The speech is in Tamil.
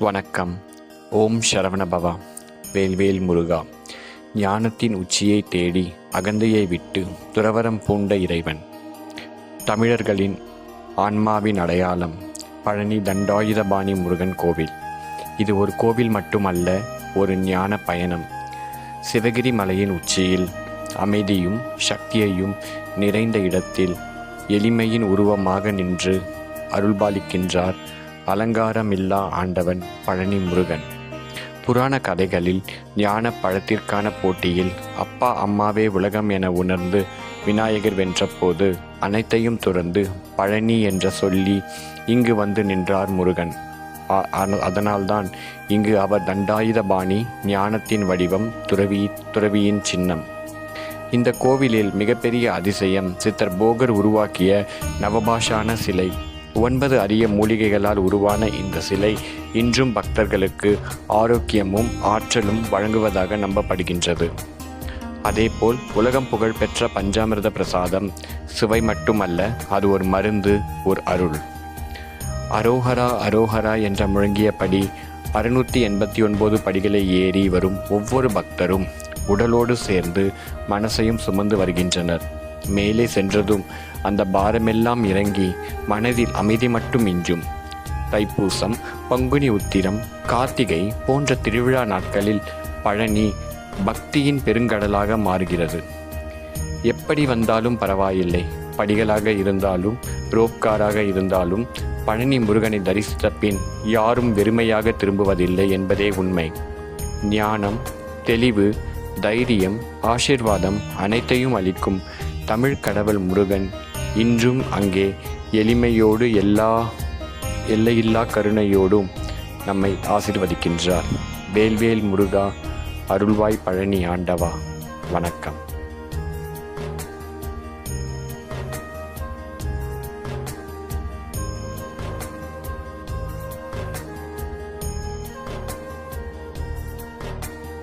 வணக்கம். ஓம் சரவணபவா வேல்வேல் முருகா. ஞானத்தின் உச்சியை தேடி அகந்தையை விட்டு துறவரம் பூண்ட இறைவன். தமிழர்களின் ஆன்மாவின் அடையாளம் பழனி தண்டாயுதபாணி முருகன் கோவில். இது ஒரு கோவில் மட்டுமல்ல ஒரு ஞான பயணம். சிவகிரி மலையின் உச்சியில் அமைதியும் சக்தியையும் நிறைந்த இடத்தில் எளிமையின் உருவமாக நின்று அருள்பாலிக்கின்றார் அலங்காரமில்லா ஆண்டவன் பழனி முருகன். புராண கதைகளில் ஞான பழத்திற்கான போட்டியில் அப்பா அம்மாவே உலகம் என உணர்ந்து விநாயகர் வென்றபோது அனைத்தையும் துறந்து பழனி என்ற சொல்லி இங்கு வந்து நின்றார் முருகன். அதனால்தான் இங்கு அவர் தண்டாயுதபாணி ஞானத்தின் வடிவம் துறவி துறவியின் சின்னம். இந்த கோவிலில் மிகப்பெரிய அதிசயம் சித்தர் போகர் உருவாக்கிய நவபாஷான சிலை. ஒன்பது அரிய மூலிகைகளால் உருவான இந்த சிலை இன்றும் பக்தர்களுக்கு ஆரோக்கியமும் ஆற்றலும் வழங்குவதாக நம்பப்படுகின்றது. அதேபோல் உலகம் புகழ்பெற்ற பஞ்சாமிர்த பிரசாதம் சுவை மட்டுமல்ல அது ஒரு மருந்து ஒரு அருள். அரோஹரா அரோஹரா என்ற முழங்கியபடி அறுநூற்றி எண்பத்தி ஒன்பது படிகளை ஏறி வரும் ஒவ்வொரு பக்தரும் உடலோடு சேர்ந்து மனசையும் சுமந்து வருகின்றனர். மேலே சென்றதும் அந்த பாரமெல்லாம் இறங்கி மனதில் அமைதி மட்டும் மிஞ்சும் தைப்பூசம் பங்குனி உத்திரம் கார்த்திகை போன்ற திருவிழா நாட்களில் பழனி பக்தியின் பெருங்கடலாக மாறுகிறது. எப்படி வந்தாலும் பரவாயில்லை. படிகளாக இருந்தாலும் ரோப்காராக இருந்தாலும் பழனி முருகனை தரிசித்த பின் யாரும் வெறுமையாக திரும்புவதில்லை என்பதே உண்மை. ஞானம் தெளிவு தைரியம் ஆசிர்வாதம் அனைத்தையும் அளிக்கும் தமிழ் கடவுள் முருகன் இன்றும் அங்கே எளிமையோடு எல்லா எல்லையில்லா கருணையோடும் நம்மை ஆசிர்வதிக்கின்றார். வேல்வேல் முருகா அருள்வாய் பழனி ஆண்டவா. வணக்கம்.